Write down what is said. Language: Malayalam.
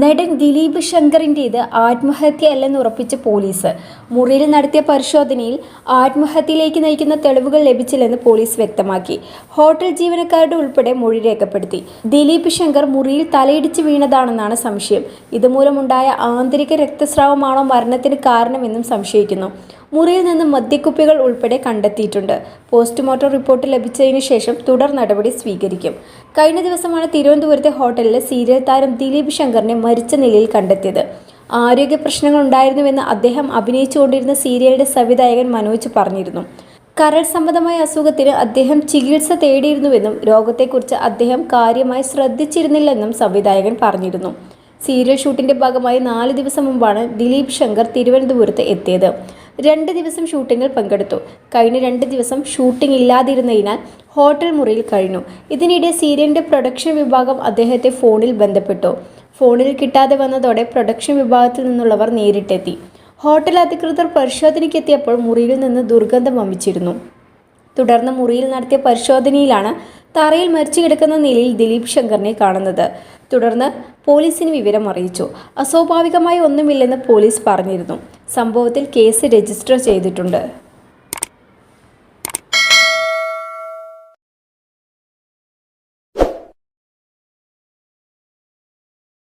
നടൻ ദിലീപ് ശങ്കറിന്റേത് ആത്മഹത്യയല്ലെന്ന് ഉറപ്പിച്ച പോലീസ്. മുറിയിൽ നടത്തിയ പരിശോധനയിൽ ആത്മഹത്യയിലേക്ക് നയിക്കുന്ന തെളിവുകൾ ലഭിച്ചില്ലെന്ന് പോലീസ് വ്യക്തമാക്കി. ഹോട്ടൽ ജീവനക്കാരുടെ ഉൾപ്പെടെ മൊഴി രേഖപ്പെടുത്തി. ദിലീപ് ശങ്കർ മുറിയിൽ തലയിടിച്ച് വീണതാണെന്നാണ് സംശയം. ഇതുമൂലമുണ്ടായ ആന്തരിക രക്തസ്രാവമാണോ മരണത്തിന് കാരണമെന്നും സംശയിക്കുന്നു. മുറിയിൽ നിന്ന് മദ്യക്കുപ്പികൾ ഉൾപ്പെടെ കണ്ടെത്തിയിട്ടുണ്ട്. പോസ്റ്റ്മോർട്ടം റിപ്പോർട്ട് ലഭിച്ചതിന് ശേഷം തുടർ നടപടി സ്വീകരിക്കും. കഴിഞ്ഞ ദിവസമാണ് തിരുവനന്തപുരത്തെ ഹോട്ടലിൽ സീരിയൽ താരം ദിലീപ് ശങ്കറിനെ മരിച്ച നിലയിൽ കണ്ടെത്തിയത്. ആരോഗ്യ പ്രശ്നങ്ങൾ ഉണ്ടായിരുന്നുവെന്ന് അദ്ദേഹം അഭിനയിച്ചുകൊണ്ടിരുന്ന സീരിയലിന്റെ സംവിധായകൻ മനോജ് പറഞ്ഞിരുന്നു. കരൾ സംബന്ധമായ അസുഖത്തിന് അദ്ദേഹം ചികിത്സ തേടിയിരുന്നുവെന്നും രോഗത്തെക്കുറിച്ച് അദ്ദേഹം കാര്യമായി ശ്രദ്ധിച്ചിരുന്നില്ലെന്നും സംവിധായകൻ പറഞ്ഞിരുന്നു. സീരിയൽ ഷൂട്ടിന്റെ ഭാഗമായി നാല് ദിവസം മുമ്പാണ് ദിലീപ് ശങ്കർ തിരുവനന്തപുരത്ത് എത്തിയത്. രണ്ട് ദിവസം ഷൂട്ടിങ്ങിൽ പങ്കെടുത്തു. കഴിഞ്ഞ രണ്ട് ദിവസം ഷൂട്ടിംഗ് ഇല്ലാതിരുന്നതിനാൽ ഹോട്ടൽ മുറിയിൽ കഴിഞ്ഞു. ഇതിനിടെ സീരിയലിന്റെ പ്രൊഡക്ഷൻ വിഭാഗം അദ്ദേഹത്തെ ഫോണിൽ ബന്ധപ്പെട്ടു. ഫോണിൽ കിട്ടാതെ വന്നതോടെ പ്രൊഡക്ഷൻ വിഭാഗത്തിൽ നിന്നുള്ളവർ നേരിട്ടെത്തി. ഹോട്ടൽ അധികൃതർ പരിശോധനയ്ക്കെത്തിയപ്പോൾ മുറിയിൽ നിന്ന് ദുർഗന്ധം വമിച്ചിരുന്നു. തുടർന്ന് മുറിയിൽ നടത്തിയ പരിശോധനയിലാണ് തറയിൽ മരിച്ചു കിടക്കുന്ന നിലയിൽ ദിലീപ് ശങ്കറിനെ കാണുന്നത്. തുടർന്ന് പോലീസിന് വിവരം അറിയിച്ചു അസ്വാഭാവികമായി ഒന്നുമില്ലെന്ന് പോലീസ് പറഞ്ഞിരുന്നു. സംഭവത്തിൽ കേസ് രജിസ്റ്റർ ചെയ്തിട്ടുണ്ട്